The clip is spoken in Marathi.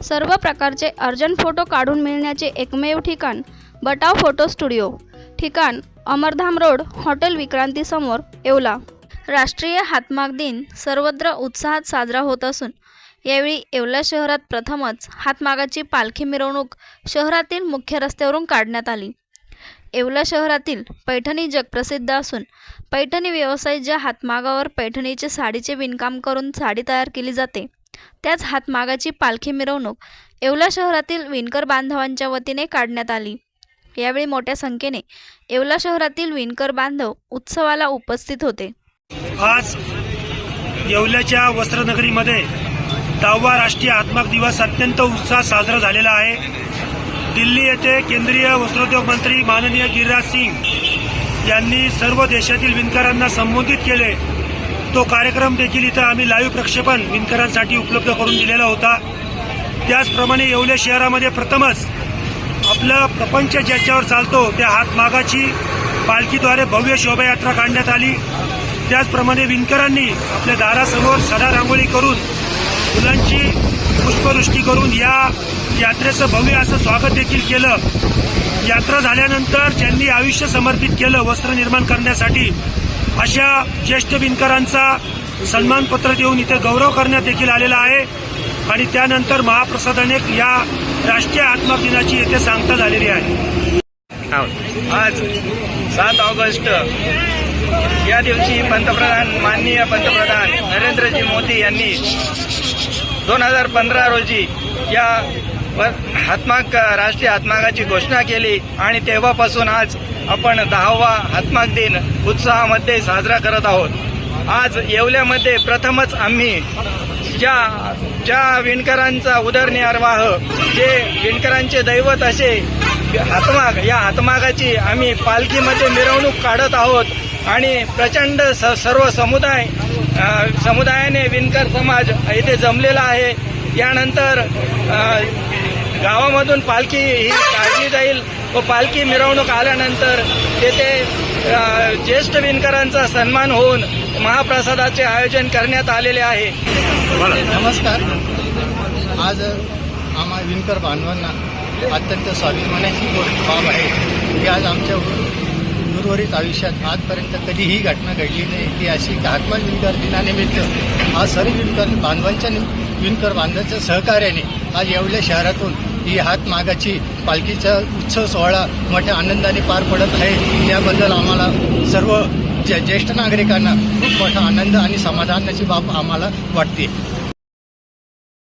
सर्व प्रकारचे अर्जंट फोटो काढून मिळण्याचे एकमेव ठिकाण बटाव फोटो स्टुडिओ. ठिकाण अमरधाम रोड हॉटेल विक्रांतीसमोर येवला. राष्ट्रीय हातमाग दिन सर्वत्र उत्साहात साजरा होत असून यावेळी येवला शहरात प्रथमच हातमागाची पालखी मिरवणूक शहरातील मुख्य रस्त्यावरून काढण्यात आली. येवला शहरातील पैठणी जगप्रसिद्ध असून पैठणी व्यवसाय ज्या हातमागावर पैठणीचे साडीचे विणकाम करून साडी तयार केली जाते त्याच हातमागाची पालखी मिरवणूक येवला शहरातील विणकर बांधवांच्या वतीने काढण्यात आली. यावेळी मोठ्या संख्येने येवला शहरातील विणकर बांधव उत्सवाला उपस्थित होते. आज येवल्याच्या वस्त्रनगरीमध्ये दहावा राष्ट्रीय हातमाग दिवस अत्यंत उत्साहात साजरा झालेला आहे. दिल्ली येथे केंद्रीय वस्त्रोद्योग मंत्री माननीय गिरिराज सिंग यांनी सर्व देशातील विणकरांना संबोधित केले. तो कार्यक्रम देखील इथं आम्ही लाईव्ह प्रक्षेपण विणकरांसाठी उपलब्ध करून दिलेला होता. त्याचप्रमाणे येवले शहरामध्ये प्रथमच आपलं प्रपंच ज्याच्यावर चालतो त्या हातमागाची पालखीद्वारे भव्य शोभायात्रा काढण्यात आली. त्याचप्रमाणे विणकरांनी आपल्या दारासमोर सडा रांगोळी करून फुलांची पुष्पवृष्टी करून या यात्रेचं भव्य असं स्वागत देखील केलं. यात्रा झाल्यानंतर ज्यांनी आयुष्य समर्पित केलं वस्त्र निर्माण करण्यासाठी. अशा ज्येष्ठ बिनकरांचा सन्मानपत्र देऊन इथे गौरव करण्यात देखील आलेला आहे. आणि त्यानंतर महाप्रसादाने या राष्ट्रीय आत्मा दिनाची येथे सांगता झालेली आहे. आज सात ऑगस्ट. या दिवशी पंतप्रधान माननीय पंतप्रधान नरेंद्रजी मोदी यांनी दोन हजार पंधरा रोजी या व- हातमाग राष्ट्रीय हातमागाची घोषणा केली आणि तेव्हापासून आज आपण दहावा हातमाग दिन उत्साहामध्ये साजरा करत आहोत. आज येवल्यामध्ये प्रथमच आम्ही ज्या ज्या विणकरांचा उदरनिर्वाह जे विणकरांचे दैवत असे हातमाग या हातमागाची आम्ही पालखीमध्ये मिरवणूक काढत आहोत आणि प्रचंड स सर्व समुदाय समुदायाने विणकर समाज येथे जमलेला आहे. यानंतर गावामधून पालखी ही काढली जाईल. व पालखी मिरवणूक आल्यानंतर तेथे ज्येष्ठ विणकरांचा सन्मान होऊन महाप्रसादाचे आयोजन करण्यात आलेले आहे. नमस्कार. आज आम्हा विणकर बांधवांना अत्यंत स्वाभिमानाची गोष्ट बाब आहे. की आज आमच्या उर्वरित आयुष्यात आजपर्यंत कधी ही घटना घडली नाही. की अशी हातमाग विणकर दिनानिमित्त आज सर्व विणकर बांधवांच्या विणकर बांधवांच्या सहकार्याने आज एवढ्या शहरातून ही हातमागाची पालखीचा उत्सव सोहळा मोठ्या आनंदाने पार पडत आहे. याबद्दल आम्हाला सर्व ज्येष्ठ नागरिकांना खूप मोठा आनंद आणि समाधानाची बाब आम्हाला वाटते.